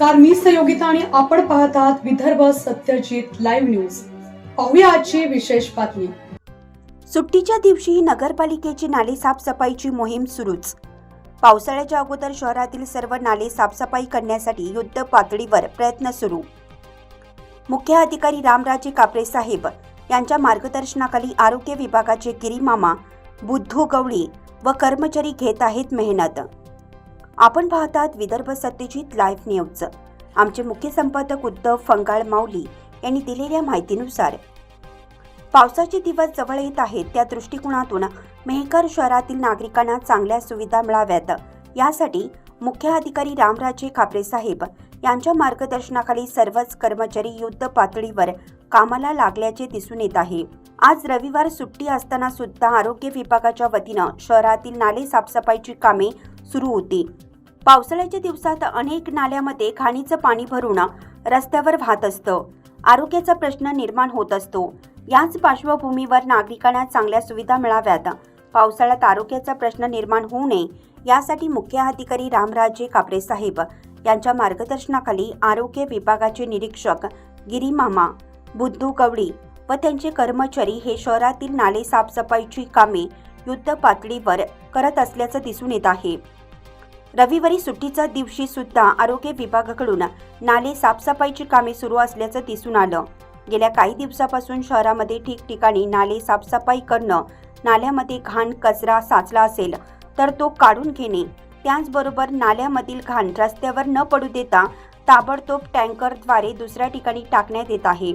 नमस्कार मी सहयोगिता आणि आपण पाहत आहात विदर्भ सत्यजित लाईव्ह न्यूज पाहूया आजची विशेष बातमी. सुट्टीच्या दिवशी नगरपालिकेची नाले साफसफाईची मोहीम सुरूच. पावसाळ्याच्या अगोदर शहरातील सर्व नाले साफसफाई करण्यासाठी युद्ध पातळीवर प्रयत्न सुरू. मुख्य अधिकारी रामराजे कापरे साहेब यांच्या मार्गदर्शनाखाली आरोग्य विभागाचे गिरीमामा बुद्धू गवळी व कर्मचारी घेत आहेत मेहनत. आपण पाहतात विदर्भ सत्यजित लाईव्ह न्यूज. आमचे मुख्य संपादक उद्धव फंगाळ माऊली यांनी दिलेल्या माहितीनुसार पावसाचे दिवस जवळ येत आहेत. त्या दृष्टिकोनातून मेहकर शहरातील नागरिकांना चांगल्या सुविधा मिळाव्यात. यासाठी मुख्य अधिकारी रामराजे खापरे साहेब यांच्या मार्गदर्शनाखाली सर्वच कर्मचारी युद्ध पातळीवर कामाला लागल्याचे दिसून येत आहे. आज रविवार सुट्टी असताना सुद्धा आरोग्य विभागाच्या वतीनं शहरातील नाले साफसफाईची कामे सुरू होती. पावसाळ्याच्या दिवसात अनेक नाल्यामध्ये घाणीचं पाणी भरून रस्त्यावर वाहत असतं. आरोग्याचा प्रश्न निर्माण होत असतो. याच पार्श्वभूमीवर नागरिकांना चांगल्या सुविधा मिळाव्यात. पावसाळ्यात आरोग्याचा प्रश्न निर्माण होऊ नये यासाठी मुख्य अधिकारी रामराजे कापरे साहेब यांच्या मार्गदर्शनाखाली आरोग्य विभागाचे निरीक्षक गिरीमामा बुद्धू गवडी व त्यांचे कर्मचारी हे शहरातील नाले साफसफाईची कामे युद्ध पातळीवर करत असल्याचं दिसून येत आहे. रविवारी सुट्टीच्या दिवशी सुद्धा आरोग्य विभागाकडून नाले साफसफाईची कामे सुरू असल्याचं दिसून आलं. गेल्या काही दिवसापासून शहरामध्ये ठिकठिकाणी नाले साफसफाई करणं नाल्यामध्ये घाण कचरा साचला असेल तर तो काढून घेणे. त्याचबरोबर नाल्यामधील घाण रस्त्यावर न पडू देता ताबडतोब टँकरद्वारे दुसऱ्या ठिकाणी टाकण्यात येत आहे.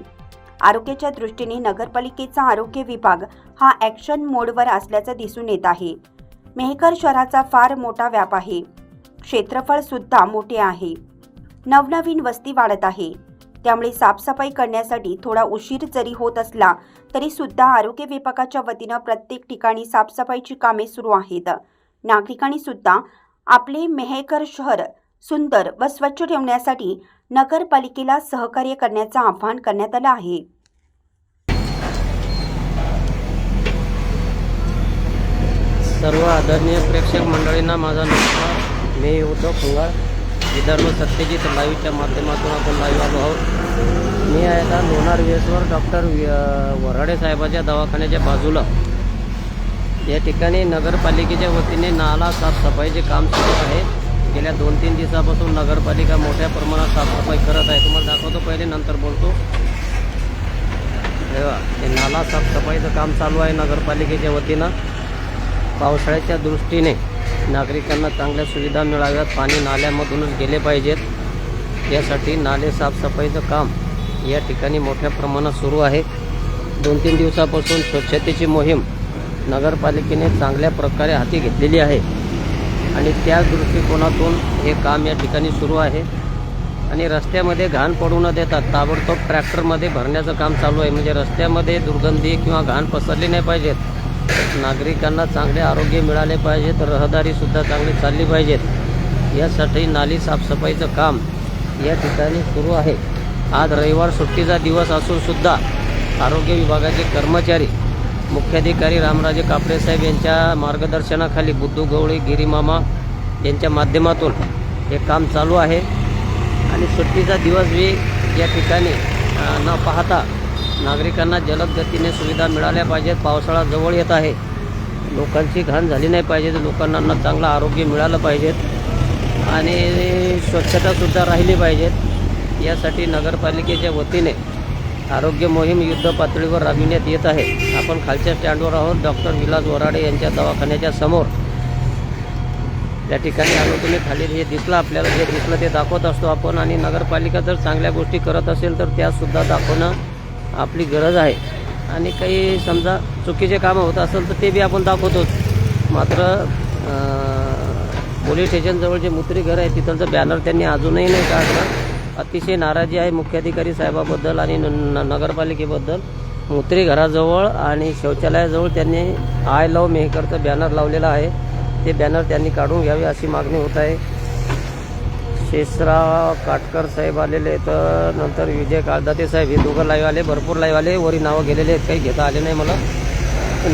आरोग्याच्या दृष्टीने नगरपालिकेचा आरोग्य विभाग हा ॲक्शन मोडवर असल्याचं दिसून येत आहे. मेहकर शहराचा फार मोठा व्याप आहे. क्षेत्रफळ सुद्धा मोठे आहे. नवनवीन वस्ती वाढत आहे. त्यामुळे साफसफाई करण्यासाठी थोडा उशीर जरी होत असला तरी सुद्धा आरोग्य विभागाच्या वतीनं प्रत्येक ठिकाणी साफसफाईची कामे सुरू आहेत. नागरिकांनी सुद्धा आपले मेहकर शहर सुंदर व स्वच्छ ठेवण्यासाठी नगरपालिकेला सहकार्य करण्याचं आवाहन करण्यात आलं आहे. सर्व आदरणीय प्रेक्षक मंडळींना माझा नमस्कार. मी उद्धव खुंगाळ. विदर्भ सत्यजित लाईव्हच्या माध्यमातून आपण लाईव्ह आलो आहोत. मी आहे आता लोणार वेसवर डॉक्टर वराडे साहेबाच्या दवाखान्याच्या बाजूला. या ठिकाणी नगरपालिकेच्या वतीने नाला साफसफाईचे काम सुरू आहे. गेल्या दोन तीन दिवसापासून नगरपालिका मोठ्या प्रमाणात साफसफाई करत आहे. तुम्हाला दाखवतो पहिले नंतर बोलतो. तेव्हा हे नाला साफसफाईचं काम चालू आहे नगरपालिकेच्या वतीनं. पावसाळ्याच्या दृष्टीने. नागरिकांना चांगल्या सुविधा मिळाव्यात. पाणी नाल्यामधूनच गेले पाहिजेत. यासाठी नाले साफसफाईचं काम या ठिकाणी मोठ्या प्रमाणात सुरू आहे. दोन तीन दिवसापासून स्वच्छतेची मोहीम नगरपालिकेने चांगल्या प्रकारे हाती घेतलेली आहे. आणि त्या दृष्टिकोनातून हे काम या ठिकाणी सुरू आहे. आणि रस्त्यामध्ये घाण पडू न देतात ताबडतोब ट्रॅक्टरमध्ये भरण्याचं काम चालू आहे. म्हणजे रस्त्यामध्ये दुर्गंधी किंवा घाण पसरली नाही पाहिजेत. नागरिकांना चांगले आरोग्य मिळाले पाहिजेत रहदारीसुद्धा चांगली चालली पाहिजेत यासाठी नाली साफसफाईचं काम या ठिकाणी सुरू आहे. आज रविवार सुट्टीचा दिवस असूनसुद्धा आरोग्य विभागाचे कर्मचारी मुख्याधिकारी रामराजे कापडे साहेब यांच्या मार्गदर्शनाखाली बुद्धू गवळी गिरीमामा यांच्या माध्यमातून हे काम चालू आहे. आणि सुट्टीचा दिवस मी या ठिकाणी न पाहता नागरिकांना जलद गतीने सुविधा मिळाल्या पाहिजेत. पावसाळा जवळ येत आहे. लोकांची घाण झाली नाही पाहिजे. लोकांना चांगलं आरोग्य मिळालं पाहिजेत आणि स्वच्छतासुद्धा राहिली पाहिजेत यासाठी नगरपालिकेच्या वतीने आरोग्य मोहीम युद्ध पातळीवर राबविण्यात येत आहे. आपण खालच्या स्टँडवर आहोत. डॉक्टर विलास वराडे यांच्या दवाखान्याच्या समोर. त्या ठिकाणी आलो तुम्ही खाली हे दिसलं. आपल्याला जे दिसलं ते दाखवत असतो आपण. आणि नगरपालिका जर चांगल्या गोष्टी करत असेल तर त्यासुद्धा दाखवणं आपली गरज आहे. आणि काही समजा चुकीचे कामं होत असेल तर ते बी आपण दाखवतोच. मात्र पोलीस स्टेशनजवळ जे मुत्री घर आहे तिथलचं बॅनर त्यांनी अजूनही नाही काढलं. अतिशय नाराजी आहे मुख्याधिकारी साहेबाबद्दल आणि न नगरपालिकेबद्दल. मुत्री घराजवळ आणि शौचालयाजवळ त्यांनी आय लव मेहकरचं बॅनर लावलेलं आहे. ते बॅनर त्यांनी काढून घ्यावे अशी मागणी होत आहे. शेषराव काटकर साहेब आलेले आहेत. नंतर विजय काळदाते साहेब हे दोघं लाईव्ह आले भरपूर लाईव्ह आले. वरी नावं गेलेले आहेत काही घेता आले नाही मला.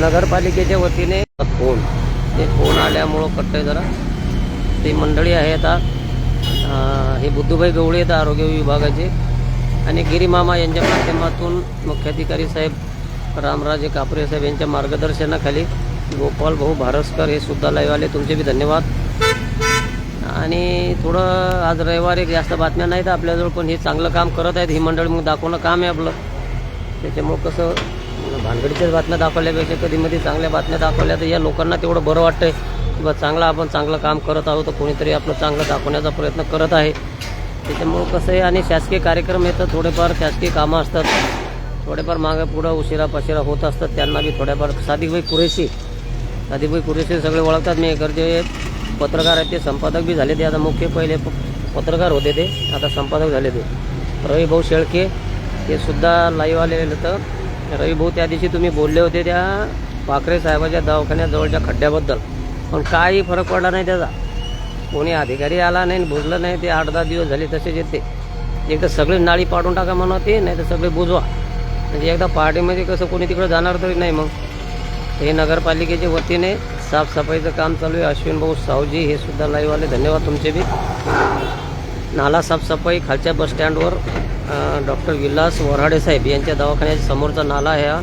नगरपालिकेच्या वतीने फोन. ते फोन आल्यामुळं कटतंय जरा. ती मंडळी आहे आता. हे बुद्धूभाई गवळे आहेत आरोग्य विभागाचे. आणि गिरीमामा यांच्या माध्यमातून मुख्याधिकारी साहेब रामराजे कापरे साहेब यांच्या मार्गदर्शनाखाली गोपाल भाऊ भारसकर हे सुद्धा लाईव्ह आले. तुमचे बी धन्यवाद. आणि थोडं आज रविवारी जास्त बातम्या नाहीत आपल्याजवळ पण हे चांगलं काम करत आहेत. ही मंडळी मग दाखवणं काम आहे आपलं. त्याच्यामुळं कसं भानगडीच्याच बातम्या दाखवल्यापेक्षा कधीमध्ये चांगल्या बातम्या दाखवल्या तर या लोकांना तेवढं बरं वाटतंय. की बा चांगलं आपण चांगलं काम करत आहोत तर कोणीतरी आपलं चांगलं दाखवण्याचा प्रयत्न करत आहे. त्याच्यामुळं कसं आहे आणि शासकीय कार्यक्रम येतं थोडेफार शासकीय कामं असतात. थोडेफार मागे पुढं उशिरा पशिरा होत असतात. त्यांना बी थोड्याफार सादिकबाई कुरेशी सादिकबाई कुरेशी सगळे ओळखतात. मी घरचे पत्रकार आहेत ते संपादक बी झाले ते. आता मुख्य पहिले प- पत्रकार होते ते. आता संपादक झाले ते. रविभाऊ शेळके ते सुद्धा लाईव्ह आलेले होतं रविभाऊ त्या दिवशी तुम्ही बोलले होते त्या पाखरे साहेबाच्या दवाखान्याजवळच्या खड्ड्याबद्दल. पण काही फरक पडला नाही त्याचा. कोणी अधिकारी आला नाही बुजलं नाही ते आठ दहा दिवस झाले तसेच येते एकदा सगळी नाळी पाडून टाका म्हणा ते नाही तर सगळे बुजवा. म्हणजे एकदा पार्टीमध्ये कसं कोणी तिकडं जाणार तरी नाही मग. हे नगरपालिकेच्या वतीने साफसफाईचं काम चालू आहे. अश्विन भाऊ सावजी हे सुद्धा लाईव्ह आले. धन्यवाद तुमचे बी. नाला साफसफाई खालच्या बसस्टँडवर डॉक्टर विलास वराडे साहेब यांच्या दवाखान्याच्या समोरचा नाला आहे हा.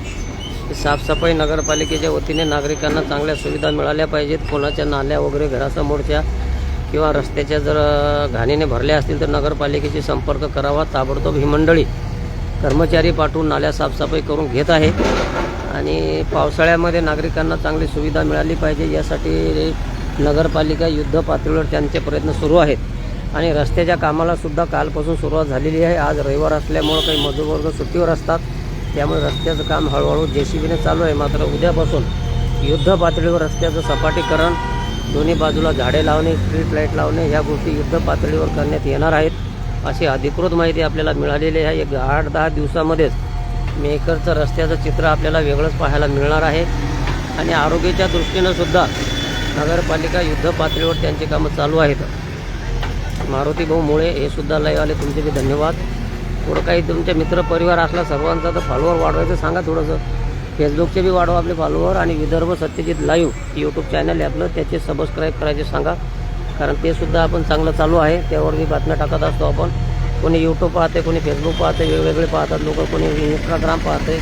साफसफाई नगरपालिकेच्या वतीने नागरिकांना चांगल्या सुविधा मिळाल्या पाहिजेत. कोणाच्या नाल्या वगैरे घरासमोरच्या किंवा रस्त्याच्या जर घाणीने भरल्या असतील तर नगरपालिकेशी संपर्क करावा. ताबडतोब ही मंडळी कर्मचारी पाठवून नाल्या साफसफाई करून घेत आहे. आणि पावसाळ्यामध्ये नागरिकांना चांगली सुविधा मिळाली पाहिजे. यासाठी नगरपालिका युद्ध पातळीवर त्यांचे प्रयत्न सुरू आहेत. आणि रस्त्याच्या कामाला सुद्धा कालपासून सुरुवात झालेली आहे. आज रविवार असल्यामुळं काही मजूरवर्ग सुट्टीवर असतात. त्यामुळे रस्त्याचं काम हळूहळू जे सी बीने चालू आहे. मात्र उद्यापासून युद्ध पातळीवर रस्त्याचं सपाटीकरण दोन्ही बाजूला झाडे लावणे स्ट्रीट लाइट लावणे ह्या गोष्टी युद्ध पातळीवर करण्यात येणार आहेत. अशी अधिकृत माहिती आपल्याला मिळालेली आहे. एक आठ दहा दिवसामध्येच मेकरचं रस्त्याचं चित्र आपल्याला वेगळंच पाहायला मिळणार आहे. आणि आरोग्याच्या दृष्टीनं सुद्धा नगरपालिका युद्ध पातळीवर त्यांची कामं चालू आहेत. मारुती भाऊ मुळे हे सुद्धा लाईव्ह आले. तुमचे बी धन्यवाद. थोडं काही तुमचे मित्र परिवार असला सर्वांचा तर फॉलोअर वाढवायचं सांगा थोडंसं. फेसबुकचे बी वाढवा आपले फॉलोअर आणि Vidarbha Satyajit live YouTube channel आहे आपलं त्याचे सबस्क्राईब करायचे सांगा. कारण ते सुद्धा आपण चांगलं चालू आहे. त्यावर बी बातम्या टाकत असतो आपण. कोणी यूट्यूब पाहते कोणी फेसबुक पाहते वेगवेगळे पाहतात लोक कोणी इंस्टाग्राम पाहते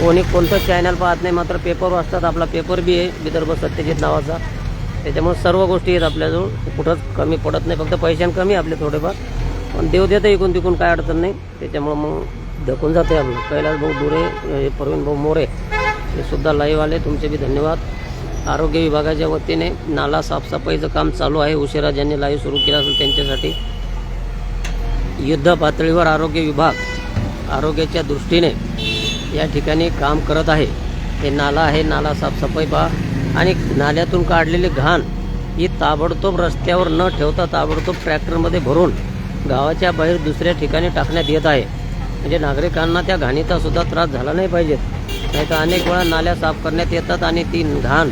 कोणी कोणतं चॅनल पाहत नाही मात्र पेपर वाचतात. आपला पेपर बी आहे विदर्भ सत्यजित नावाचा. त्याच्यामुळे सर्व गोष्टी आहेत आपल्याजवळ. कुठंच कमी पडत नाही. फक्त पैशान कमी आपले थोडेफार. पण देव देतं इकून तिकून काय अडचण नाही. त्याच्यामुळं मग धकून जाते आपलं कैलास भाऊ दुरे प्रवीण भाऊ मोरे हे सुद्धा लाईव्ह आले. तुमचे बी धन्यवाद. आरोग्य विभागाच्या वतीने नाला साफसफाईचं काम चालू आहे. उशिरा ज्यांनी लाईव्ह सुरू केला असेल त्यांच्यासाठी युद्ध पातळीवर आरोग्य विभाग आरोग्याच्या दृष्टीने या ठिकाणी काम करत आहे. हे नाला आहे नाला साफसफाई पहा. आणि नाल्यातून काढलेली घाण ही ताबडतोब रस्त्यावर न ठेवता ताबडतोब ट्रॅक्टरमध्ये भरून गावाच्या बाहेर दुसऱ्या ठिकाणी टाकण्यात येत आहे. म्हणजे नागरिकांना त्या घाणीचा सुद्धा त्रास झाला नाही पाहिजेत नाही तर अनेक वेळा नाल्या साफ करण्यात येतात आणि ती घाण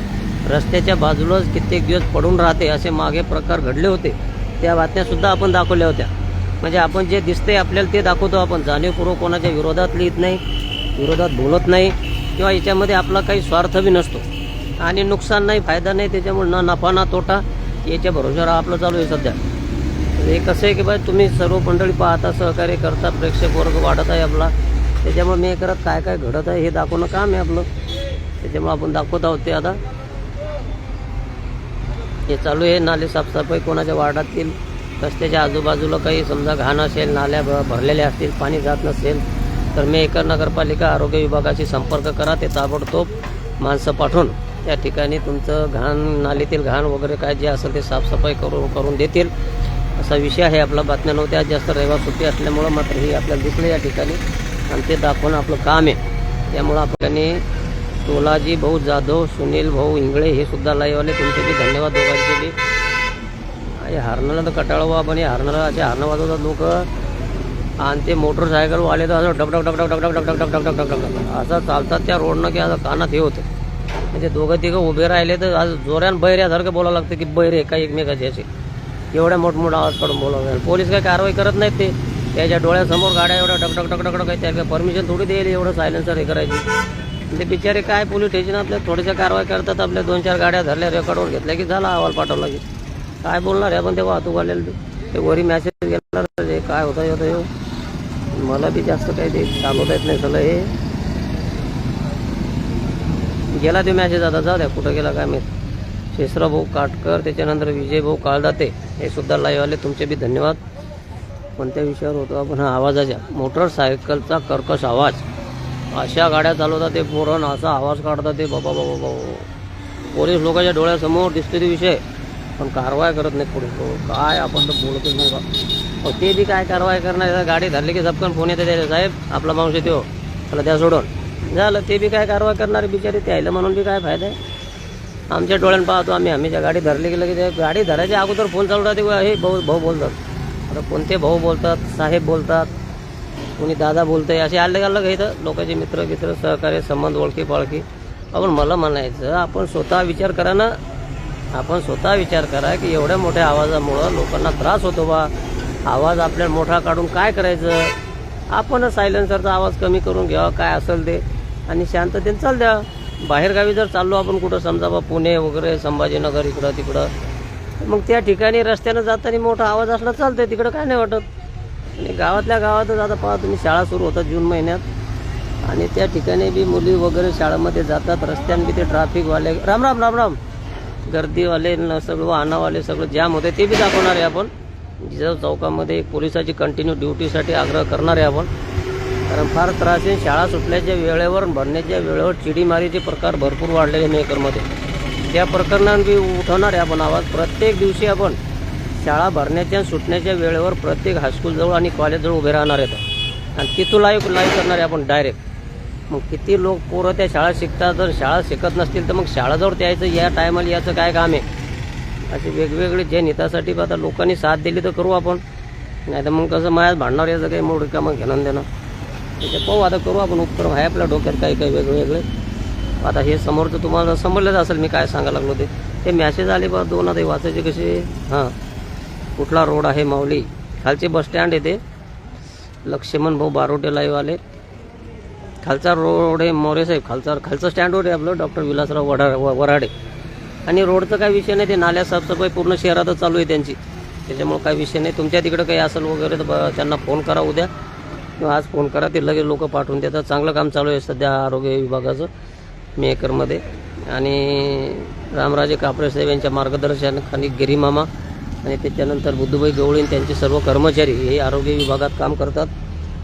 रस्त्याच्या बाजूलाच कित्येक दिवस पडून राहते असे मागे प्रकार घडले होते. त्या बातम्यासुद्धा आपण दाखवल्या होत्या. म्हणजे आपण जे दिसते आपल्याला ते दाखवतो आपण. जाणीवपूर्वक कोणाच्या विरोधात लिहित नाही विरोधात बोलत नाही किंवा याच्यामध्ये आपला काही स्वार्थ बी नसतो. आणि नुकसान नाही फायदा नाही त्याच्यामुळे ना नफा ना तोटा याच्या भरोशावर आपलं चालू आहे सध्या. हे कसं आहे की बाय तुम्ही सर्व मंडळी पाहता सहकार्य करता प्रेक्षक वर्ग वाढत आहे आपला. त्याच्यामुळे मी हे करत काय काय घडत आहे हे दाखवणं काम आहे आपलं. त्याच्यामुळे आपण दाखवत आहोत ते आता. हे चालू आहे नाले साफसफाई कोणाच्या वार्डातील रस्त्याच्या आजूबाजूला काही समजा घाण असेल नाल्या भ- भरलेल्या असतील पाणी जात नसेल तर मेकर नगरपालिका आरोग्य विभागाशी संपर्क करा ते ताबडतोब माणसं पाठवून त्या ठिकाणी तुमचं घाण नालीतील घाण वगैरे काय जे असेल ते साफसफाई करून करून देतील. असा विषय आहे आपला बातम्या नव्हत्या जास्त रविवार सुट्टी असल्यामुळं मात्र ही आपल्याला दिसलं या ठिकाणी. आणि ते दाखवणं आपलं काम आहे. त्यामुळं आपल्याने तोलाजी भाऊ जाधव सुनील भाऊ इंगळे हे सुद्धा लाईव्ह आले तुमचे बी धन्यवाद दोघांचे बी. अरे हरणाला तर कटाळं बा पण हे हरणाला असे हरणं वाजवतात लोक आणि ते मोटरसायकलवाले तर असं डगडग डगडग डगडग डगडग डगडग डगडग डगडग असं चालतात त्या रोडनं की असं कानात हे होतं म्हणजे दोघं तिघं उभे राहिले तर आज जोऱ्यान बैऱ्यासारखं बोलावं लागतं की बहिरे काही एकमेकाचे असे एवढ्या मोठमोठा आवाज काढून बोलावं पोलीस काही कारवाई करत नाहीत ते त्याच्या डोळ्यासमोर गाड्या एवढ्या डगडग डगडग काही त्याला परमिशन थोडी देईल एवढं सायलेन्सर हे करायची ते बिचारे काय पोलीस स्टेशन आपल्या थोडीशा कारवाई करतात आपल्या दोन चार गाड्या धरल्या रेकॉर्डवर घेतल्या की झाला अहवाल पाठवला की काय बोलणार आहे? आपण ते वाहतूक आलेलं ते वरी मॅसेज गेला काय होता होतं येऊ हो. मला बी जास्त काही ते चालवता येत नाही. सगळं हे. गेला ते मॅसेज आता. जा द्या. कुठं गेला काय माहीत. शेसरा भाऊ काटकर त्याच्यानंतर विजय भाऊ काळदाते. हे सुद्धा लाईव्ह आले. तुमचे बी धन्यवाद. कोणत्या विषयावर होतो? आपण हा आवाजाच्या. मोटरसायकलचा कर्कश आवाज. अशा गाड्या चालवतात ते पोरण असा आवाज काढतात ते बाबा बाबा बाबा पोलीस लोकांच्या डोळ्यासमोर दिसते ते विषय. पण कारवाई करत नाही पुढे. तो काय आपण तर बोलतच नाही बा. हो, ते बी काय कारवाई करणार गाडी धरली की झपकन फोन येते त्याच्या साहेब आपला माणूस येतो. त्याला द्या सोडून. झालं ते बी काय कारवाई करणारे बिचारे? ते आलं म्हणून बी काय फायदा आहे? आमच्या डोळ्यानं पाहतो आम्ही. आम्ही गाडी धरली गेलं की ते गाडी धरायच्या अगोदर फोन चालू राहते. हे भाऊ भाऊ बोलतात. आता कोणते भाऊ बोलतात? साहेब बोलतात. कोणी दादा बोलतंय? असे अलग अलग इथं? लोकांचे मित्र मित्र सहकार्य संबंध ओळखी पाळखी आपण मला म्हणायचं आपण स्वतः विचार करा ना. आपण स्वतः विचार करा की एवढ्या मोठ्या आवाजामुळं लोकांना त्रास होतो बा. आवाज आपल्याला मोठा काढून काय करायचं? आपणच सायलेन्सरचा आवाज कमी करून घ्यावा काय असेल ते. आणि शांततेने चाल द्या. बाहेरगावी जर चाललो आपण कुठं समजा बा पुणे वगैरे संभाजीनगर इकडं तिकडं मग त्या ठिकाणी रस्त्यानं जाताना मोठा आवाज असला चालतंय तिकडं काय नाही वाटत. आणि गावातल्या गावातच आता पहा तुम्ही शाळा सुरू होतात जून महिन्यात. आणि त्या ठिकाणी बी मुली वगैरे शाळेमध्ये जातात रस्त्यानं बी ते ट्रॅफिकवाले राम राम राम राम. गर्दीवाले न सगळं वाहनावाले सगळं जाम होते ते बी दाखवणार आहे आपण. जिजाऊ चौकामध्ये पोलिसाची कंटिन्यू ड्युटीसाठी आग्रह करणार आहे आपण. कारण फार त्रास आहे. शाळा सुटल्याच्या वेळेवर भरण्याच्या वेळेवर चिडीमारीचे प्रकार भरपूर वाढलेले मेकरमध्ये त्या प्रकरणांबी उठवणार आहे आपण आवाज. प्रत्येक दिवशी आपण शाळा भरण्याच्या सुटण्याच्या वेळेवर प्रत्येक हायस्कूलजवळ आणि कॉलेजजवळ उभे राहणार आहेत. आणि तिथून लाईव्ह लाईव्ह करणार आहे आपण डायरेक्ट मग किती लोक पोरं त्या शाळा शिकतात? जर शाळा शिकत नसतील तर मग शाळाजवळ यायचं या टायमाला याचं काय काम आहे? असे वेगवेगळे जे नेतासाठी बा आता लोकांनी साथ दिली तर करू आपण. नाही तर मग कसं मायाच भांडणार याचं काही मोड का मग घेणं देणं. त्याच्या पाहू आता करू आपण उपक्रम. आहे आपल्या डोक्यात काही काही वेगवेगळे. आता हे समोरचं तुम्हाला समजलंच असेल मी काय सांगायला लागलो ते. ते मॅसेज आले बा दोन आता वाचायचे कसे? हां. कुठला रोड आहे माऊली? खालचे बस स्टँड येते लक्ष्मण भाऊ बारोटे लाईव्ह आले. खालचा रोड आहे मोरे साहेब खालचा खालचं स्टँड रोड आहे आपलं डॉक्टर विलासराव वडा वराडे आणि रोडचं काही विषय नाही ते नाल्या साफसफाई पूर्ण शहरातच चालू आहे त्यांची. त्याच्यामुळे काही विषय नाही. तुमच्या तिकडं काही असेल वगैरे तर त्यांना फोन करा उद्या. किंवा आज फोन करा ते लगेच लोक पाठवून देतात. चांगलं काम चालू आहे सध्या आरोग्य विभागाचं मेकरमध्ये आणि रामराजे कापरे साहेब यांच्या मार्गदर्शनाखाली गिरीमामा. आणि त्याच्यानंतर बुद्धूभाई गवळी त्यांचे सर्व कर्मचारी हे आरोग्य विभागात काम करतात.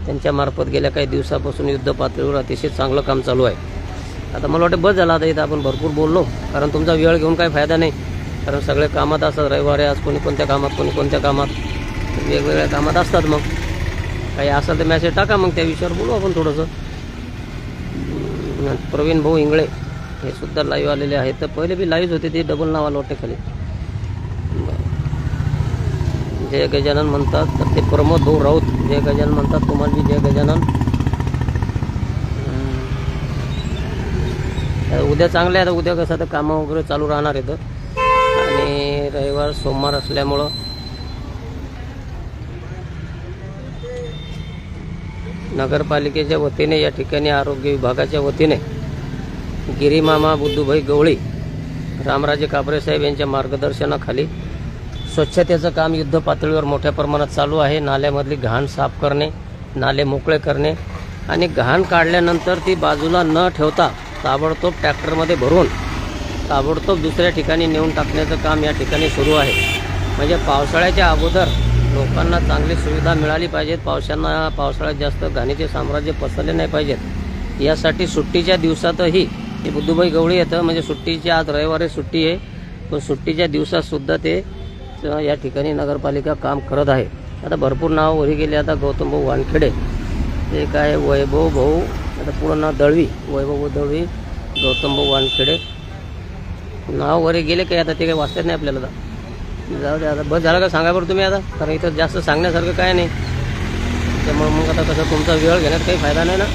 त्यांच्यामार्फत गेल्या काही दिवसापासून युद्ध पातळीवर अतिशय चांगलं काम चालू आहे. आता मला वाटतं बस झाला आता इथं आपण भरपूर बोललो. कारण तुमचा वेळ घेऊन काही फायदा नाही. कारण सगळे कामात असतात रविवारी आज कोणी कोणत्या कामात कोणी कोणत्या कामात. वेगवेगळ्या कामात असतात मग. काही असेल तर मॅसेज टाका मग त्या विषयावर बोलू आपण थोडंसं. प्रवीण भाऊ इंगळे हे सुद्धा लाईव्ह आलेले आहेत. तर पहिले बी लाईव्ह होते ते डबल नाव आलं वाटतं खाली. जय गजानन म्हणतात तर ते प्रमोद भाऊ राऊत जय गजानन म्हणतात तुम्हाला बी जय गजानन. उद्या चांगले आहे आता उद्या कसं तर कामं वगैरे चालू राहणार आहेत. आणि रविवार सोमवार असल्यामुळं. नगरपालिकेच्या वतीने या ठिकाणी आरोग्य विभागाच्या वतीने गिरीमामा बुद्धूभाई गवळी रामराजे काबरे साहेब यांच्या मार्गदर्शनाखाली स्वच्छतेचं काम युद्ध पातळीवर मोठ्या प्रमाणात चालू आहे. नाल्यामधली घाण साफ करणे नाले मोकळे करणे आणि घाण काढल्यानंतर ती बाजूला न ठेवता ताबडतोब ट्रॅक्टरमध्ये भरून ताबडतोब दुसऱ्या ठिकाणी नेऊन टाकण्याचं काम या ठिकाणी सुरू आहे. म्हणजे पावसाळ्याच्या अगोदर लोकांना चांगली सुविधा मिळाली पाहिजेत. पावसांना पावसाळ्यात जास्त घाणीचे साम्राज्य पसरले नाही पाहिजेत. यासाठी सुट्टीच्या दिवसातही ते बुद्धूभाई गवळी येतं म्हणजे सुट्टीची आज रविवारी सुट्टी आहे. पण सुट्टीच्या दिवसातसुद्धा ते या ठिकाणी नगरपालिका काम करत आहे. आता भरपूर नाव वरी गेले आता गौतम भाऊ वानखेडे. ते काय वैभव भाऊ आता पूर्ण नाव दळवी. वैभव भाऊ दळवी गौतम भाऊ वानखेडे. नाव वरी गेले काही? आता ते काही वाचतात नाही आपल्याला आता. जाऊ दे आता. बस झालं का? सांगा बरं तुम्ही आता. कारण इथं जास्त सांगण्यासारखं काय नाही. त्यामुळे मग आता कसं तुमचा वेळ घेण्यात काही फायदा नाही ना.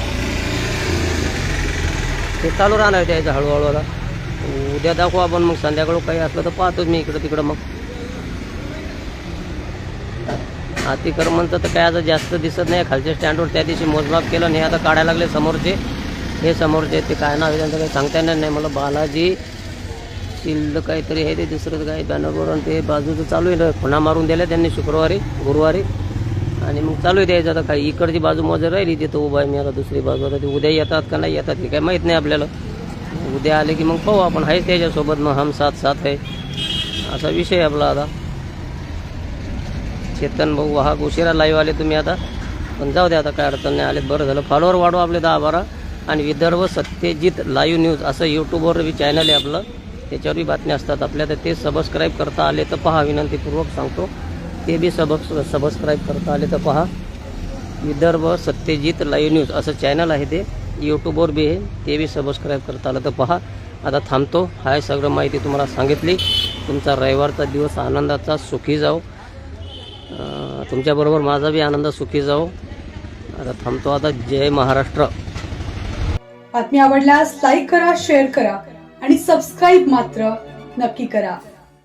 ते चालू राहणार त्याचं हळूहळू आता. उद्या दाखवू आपण. मग संध्याकाळ काही असलं तर पाहतोच मी इकडं तिकडं मग. अतिक्रमणचं तर काय आता जास्त दिसत नाही खालच्या स्टँडवर त्या दिवशी मोजमाप केलं आणि हे आता काढायला लागले समोरचे. हे समोरचे ते काय नाव त्यांचं काही सांगता येणार नाही. मला बालाजी शिल्ड काहीतरी आहे ते दुसरं काही बॅनरवर आणि ते बाजूचं चालू आहे खुणा मारून दिल्या त्यांनी शुक्रवारी गुरुवारी. आणि मग चालू आहे द्यायचं आता काही इकडची बाजू मजर राहिली तिथं उभा आहे मी आता दुसरी बाजू आता ते उद्या येतात का नाही येतात हे काय माहीत नाही आपल्याला. उद्या आले की मग पाहू आपण आहेच त्याच्यासोबत मग हम साथ साथ आहे. असा विषय आपला आता. चेतन भाऊ वाहक उशिरा लाईव्ह आले तुम्ही आता. पण जाऊ द्या आता काय अडचण नाही आले. बरं झालं. फॉलोअर वाढवा आपले दहा बारा. आणि विदर्भ सत्यजित लाईव्ह न्यूज असं यूट्यूबवर बी चॅनल आहे आपलं. त्याच्यावरही बातम्या असतात आपल्या. तर ते सबस्क्राईब करता आले तर पहा विनंतीपूर्वक सांगतो. ते बी सबस् सबस्क्राईब करता आले तर पहा. विदर्भ सत्यजित लाईव्ह न्यूज असं चॅनल आहे ते. यूट्यूबवर बी आहे. ते बी सबस्क्राईब करता आलं तर पहा. आता थांबतो. हाय सगळं माहिती तुम्हाला सांगितली. तुमचा रविवारचा दिवस आनंदाचा सुखी जाऊ तुमच्याबरोबर माझा बी आनंद सुखी जाऊ आता थांबतो आता. जय महाराष्ट्र. बातमी आवडल्यास लाईक करा शेअर करा आणि सबस्क्राईब मात्र नक्की करा.